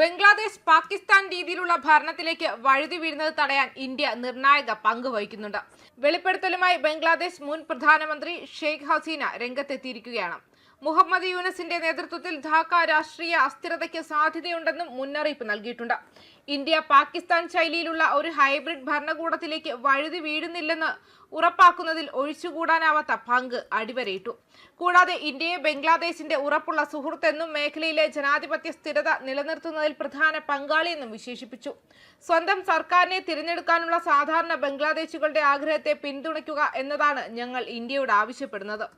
ബംഗ്ലാദേശ് പാകിസ്ഥാൻ രീതിയിലുള്ള ഭരണത്തിലേക്ക് വഴുതി വീഴുന്നത് തടയാൻ ഇന്ത്യ നിർണായക പങ്ക് വഹിക്കുന്നുണ്ട്. വെളിപ്പെടുത്തലുമായി ബംഗ്ലാദേശ് മുൻ പ്രധാനമന്ത്രി ഷെയ്ഖ് ഹസീന രംഗത്തെത്തിയിരിക്കുകയാണ്. മുഹമ്മദ് യൂനസിന്റെ നേതൃത്വത്തിൽ ധാക്ക രാഷ്ട്രീയ അസ്ഥിരതയ്ക്ക് സാധ്യതയുണ്ടെന്നും മുന്നറിയിപ്പ് നൽകിയിട്ടുണ്ട്. ഇന്ത്യ പാകിസ്ഥാൻ ശൈലിയിലുള്ള ഒരു ഹൈബ്രിഡ് ഭരണകൂടത്തിലേക്ക് വഴുതി വീഴുന്നില്ലെന്ന് ഉറപ്പാക്കുന്നതിൽ ഒഴിച്ചുകൂടാനാവാത്ത പങ്ക് അടിവരയിട്ടു. കൂടാതെ ഇന്ത്യയെ ബംഗ്ലാദേശിന്റെ ഉറപ്പുള്ള സുഹൃത്തെന്നും മേഖലയിലെ ജനാധിപത്യ സ്ഥിരത നിലനിർത്തുന്നതിൽ പ്രധാന പങ്കാളിയെന്നും വിശേഷിപ്പിച്ചു. സ്വന്തം സർക്കാരിനെ തിരഞ്ഞെടുക്കാനുള്ള സാധാരണ ബംഗ്ലാദേശികളുടെ ആഗ്രഹത്തെ പിന്തുണയ്ക്കുക എന്നതാണ് ഞങ്ങൾ ഇന്ത്യയോട് ആവശ്യപ്പെടുന്നത്.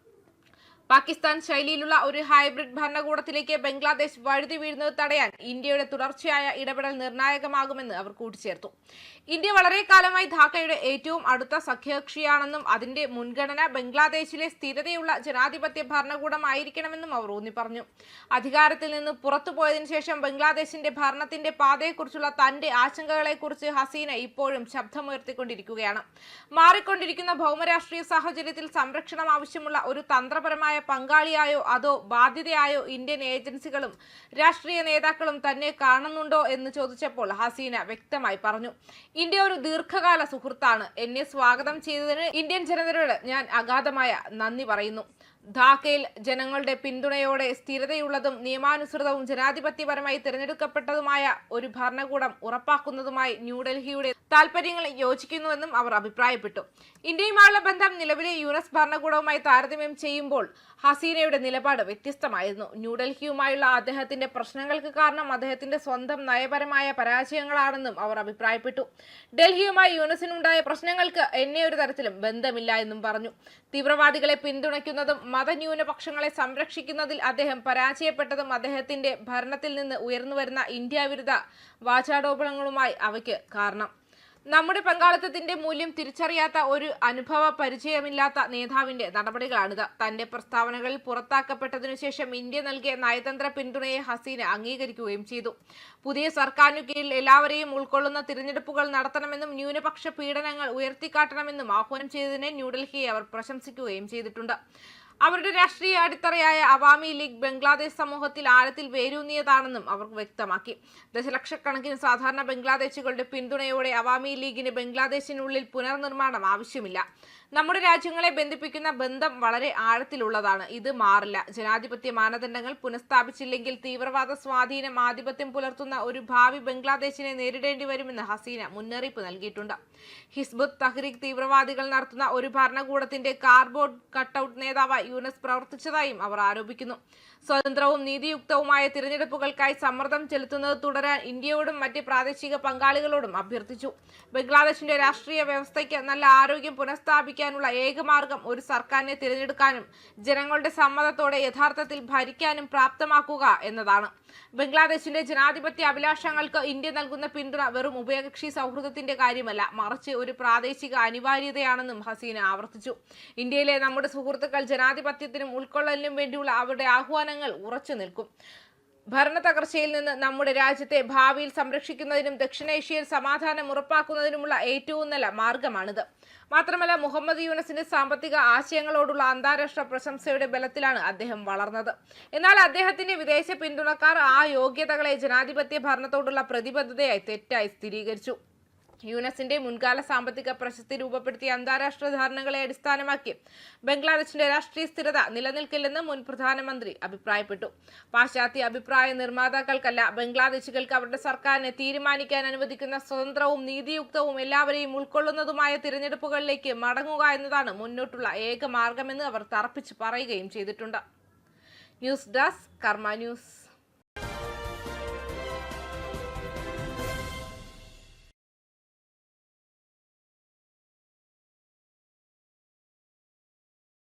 പാകിസ്ഥാൻ ശൈലിയിലുള്ള ഒരു ഹൈബ്രിഡ് ഭരണകൂടത്തിലേക്ക് ബംഗ്ലാദേശ് വഴുതി വീഴുന്നത് തടയാൻ ഇന്ത്യയുടെ തുടർച്ചയായ ഇടപെടൽ നിർണായകമാകുമെന്ന് അവർ കൂട്ടിച്ചേർത്തു. ഇന്ത്യ വളരെ കാലമായി ധാക്കയുടെ ഏറ്റവും അടുത്ത സഖ്യകക്ഷിയാണെന്നും അതിന്റെ മുൻഗണന ബംഗ്ലാദേശിലെ സ്ഥിരതയുള്ള ജനാധിപത്യ ഭരണകൂടമായിരിക്കണമെന്നും അവർ ഊന്നി പറഞ്ഞു അധികാരത്തിൽ നിന്ന് പുറത്തുപോയതിനു ശേഷം ബംഗ്ലാദേശിന്റെ ഭരണത്തിന്റെ പാതയെക്കുറിച്ചുള്ള തന്റെ ആശങ്കകളെക്കുറിച്ച് ഹസീന ഇപ്പോഴും ശബ്ദമുയർത്തിക്കൊണ്ടിരിക്കുകയാണ്. മാറിക്കൊണ്ടിരിക്കുന്ന ഭൗമരാഷ്ട്രീയ സാഹചര്യത്തിൽ സംരക്ഷണം ആവശ്യമുള്ള ഒരു തന്ത്രപരമായ പങ്കാളിയായോ അതോ ബാധ്യതയായോ ഇന്ത്യൻ ഏജൻസികളും രാഷ്ട്രീയ നേതാക്കളും തന്നെ കാണുന്നുണ്ടോ എന്ന് ചോദിച്ചപ്പോൾ ഹസീന വ്യക്തമായി പറഞ്ഞു ഇന്ത്യ ഒരു ദീർഘകാല സുഹൃത്താണ്. എന്നെ സ്വാഗതം ചെയ്തതിന് ഇന്ത്യൻ ജനതയോട് ഞാൻ അഗാധമായ നന്ദി പറയുന്നു. ധാക്കയിൽ ജനങ്ങളുടെ പിന്തുണയോടെ സ്ഥിരതയുള്ളതും നിയമാനുസൃതവും ജനാധിപത്യപരമായി തിരഞ്ഞെടുക്കപ്പെട്ടതുമായ ഒരു ഭരണകൂടം ഉറപ്പാക്കുന്നതുമായി ന്യൂഡൽഹിയുടെ താൽപര്യങ്ങൾ യോജിക്കുന്നുവെന്നും അവർ അഭിപ്രായപ്പെട്ടു. ഇന്ത്യയുമായുള്ള ബന്ധം നിലവിലെ യു എസ് ഭരണകൂടവുമായി താരതമ്യം ചെയ്യുമ്പോൾ ഹസീനയുടെ നിലപാട് വ്യത്യസ്തമായിരുന്നു. ന്യൂഡൽഹിയുമായുള്ള അദ്ദേഹത്തിന്റെ പ്രശ്നങ്ങൾക്ക് കാരണം അദ്ദേഹത്തിന്റെ സ്വന്തം നയപരമായ പരാജയങ്ങളാണെന്നും അവർ അഭിപ്രായപ്പെട്ടു. ഡൽഹിയുമായി യുനസിനുണ്ടായ പ്രശ്നങ്ങൾക്ക് എന്നെ ഒരു തരത്തിലും ബന്ധമില്ല എന്നും പറഞ്ഞു. തീവ്രവാദികളെ പിന്തുണയ്ക്കുന്നതും മതന്യൂനപക്ഷങ്ങളെ സംരക്ഷിക്കുന്നതിൽ അദ്ദേഹം പരാജയപ്പെട്ടതും അദ്ദേഹത്തിന്റെ ഭരണത്തിൽ നിന്ന് ഉയർന്നുവരുന്ന ഇന്ത്യ വിരുദ്ധ വാചാടോപണങ്ങളുമായി അവയ്ക്ക് കാരണം. നമ്മുടെ പങ്കാളിത്തത്തിന്റെ മൂല്യം തിരിച്ചറിയാത്ത ഒരു അനുഭവ പരിചയമില്ലാത്ത നേതാവിന്റെ നടപടികളാണിത്. തന്റെ പ്രസ്താവനകളിൽ പുറത്താക്കപ്പെട്ടതിനു ശേഷം ഇന്ത്യ നൽകിയ നയതന്ത്ര പിന്തുണയെ ഹസീന അംഗീകരിക്കുകയും ചെയ്തു. പുതിയ സർക്കാരിനു കീഴിൽ എല്ലാവരെയും ഉൾക്കൊള്ളുന്ന തിരഞ്ഞെടുപ്പുകൾ നടത്തണമെന്നും ന്യൂനപക്ഷ പീഡനങ്ങൾ ഉയർത്തിക്കാട്ടണമെന്നും ആഹ്വാനം ചെയ്തതിനെ ന്യൂഡൽഹിയെ അവർ പ്രശംസിക്കുകയും ചെയ്തിട്ടുണ്ട്. അവരുടെ രാഷ്ട്രീയ അടിത്തറയായ അവാമി ലീഗ് ബംഗ്ലാദേശ് സമൂഹത്തിൽ ആഴത്തിൽ വേരൂന്നിയതാണെന്നും അവർ വ്യക്തമാക്കി. ദശലക്ഷക്കണക്കിന് സാധാരണ ബംഗ്ലാദേശികളുടെ പിന്തുണയോടെ അവാമി ലീഗിന് ബംഗ്ലാദേശിനുള്ളിൽ പുനർനിർമ്മാണം ആവശ്യമില്ല. നമ്മുടെ രാജ്യങ്ങളെ ബന്ധിപ്പിക്കുന്ന ബന്ധം വളരെ ആഴത്തിലുള്ളതാണ്. ഇത് മാറില്ല. ജനാധിപത്യ മാനദണ്ഡങ്ങൾ പുനഃസ്ഥാപിച്ചില്ലെങ്കിൽ തീവ്രവാദ സ്വാധീനം ആധിപത്യം പുലർത്തുന്ന ഒരു ഭാവി ബംഗ്ലാദേശിനെ നേരിടേണ്ടി വരുമെന്ന് ഹസീന മുന്നറിയിപ്പ് നൽകിയിട്ടുണ്ട്. ഹിസ്ബുത്ത് തഹ്രീഖ് തീവ്രവാദികൾ നടത്തുന്ന ഒരു ഭരണകൂടത്തിന്റെ കാർബോർഡ് കട്ടൌട്ട് നേതാവായി യൂനസ് പ്രവർത്തിച്ചതായും അവർ ആരോപിക്കുന്നു. സ്വതന്ത്രവും നീതിയുക്തവുമായ തിരഞ്ഞെടുപ്പുകൾക്കായി സമ്മർദ്ദം ചെലുത്തുന്നത് തുടരാൻ ഇന്ത്യയോടും മറ്റ് പ്രാദേശിക പങ്കാളികളോടും അഭ്യർത്ഥിച്ചു. ബംഗ്ലാദേശിന്റെ രാഷ്ട്രീയ വ്യവസ്ഥയ്ക്ക് നല്ല ആരോഗ്യം പുനഃസ്ഥാപിക്കാനുള്ള ഏകമാർഗം ഒരു സർക്കാരിനെ തിരഞ്ഞെടുക്കാനും ജനങ്ങളുടെ സമ്മതത്തോടെ യഥാർത്ഥത്തിൽ ഭരിക്കാനും പ്രാപ്തമാക്കുക എന്നതാണ്. ബംഗ്ലാദേശിന്റെ ജനാധിപത്യ അഭിലാഷങ്ങൾക്ക് ഇന്ത്യ നൽകുന്ന പിന്തുണ വെറും ഉഭയകക്ഷി സൗഹൃദത്തിന്റെ കാര്യമല്ല. മറിച്ച് ഒരു പ്രാദേശിക അനിവാര്യതയാണെന്നും ഹസീന ആവർത്തിച്ചു. ഇന്ത്യയിലെ നമ്മുടെ സുഹൃത്തുക്കൾ ജനാധിപത്യത്തിനും ഉൾക്കൊള്ളലിനും വേണ്ടിയുള്ള അവരുടെ ആഹ്വാനങ്ങൾ ഉറച്ചു നിൽക്കും. ഭരണ തകർച്ചയിൽ നിന്ന് നമ്മുടെ രാജ്യത്തെ ഭാവിയിൽ സംരക്ഷിക്കുന്നതിനും ദക്ഷിണേഷ്യയിൽ സമാധാനം ഉറപ്പാക്കുന്നതിനുമുള്ള ഏറ്റവും നല്ല മാർഗമാണിത്. മാത്രമല്ല മുഹമ്മദ് യൂനസിന്റെ സാമ്പത്തിക ആശയങ്ങളോടുള്ള അന്താരാഷ്ട്ര പ്രശംസയുടെ ബലത്തിലാണ് അദ്ദേഹം വളർന്നത്. എന്നാൽ അദ്ദേഹത്തിന്റെ വിദേശ പിന്തുണക്കാർ ആ യോഗ്യതകളെ ജനാധിപത്യ ഭരണത്തോടുള്ള പ്രതിബദ്ധതയായി തെറ്റായി സ്ഥിരീകരിച്ചു. യൂനസിന്റെ മുൻകാല സാമ്പത്തിക പ്രശസ്തി രൂപപ്പെടുത്തിയ അന്താരാഷ്ട്ര ധാരണകളെ അടിസ്ഥാനമാക്കി ബംഗ്ലാദേശിന്റെ രാഷ്ട്രീയ സ്ഥിരത നിലനിൽക്കില്ലെന്ന് മുൻ പ്രധാനമന്ത്രി അഭിപ്രായപ്പെട്ടു. പാശ്ചാത്യ അഭിപ്രായ നിർമ്മാതാക്കൾക്കല്ല ബംഗ്ലാദേശികൾക്ക് അവരുടെ സർക്കാരിനെ തീരുമാനിക്കാൻ അനുവദിക്കുന്ന സ്വതന്ത്രവും നീതിയുക്തവും എല്ലാവരെയും ഉൾക്കൊള്ളുന്നതുമായ തിരഞ്ഞെടുപ്പുകളിലേക്ക് മടങ്ങുക എന്നതാണ് മുന്നോട്ടുള്ള ഏക മാർഗമെന്ന് അവർ തറപ്പിച്ച് പറയുകയും ചെയ്തിട്ടുണ്ട്. News desk Karma news.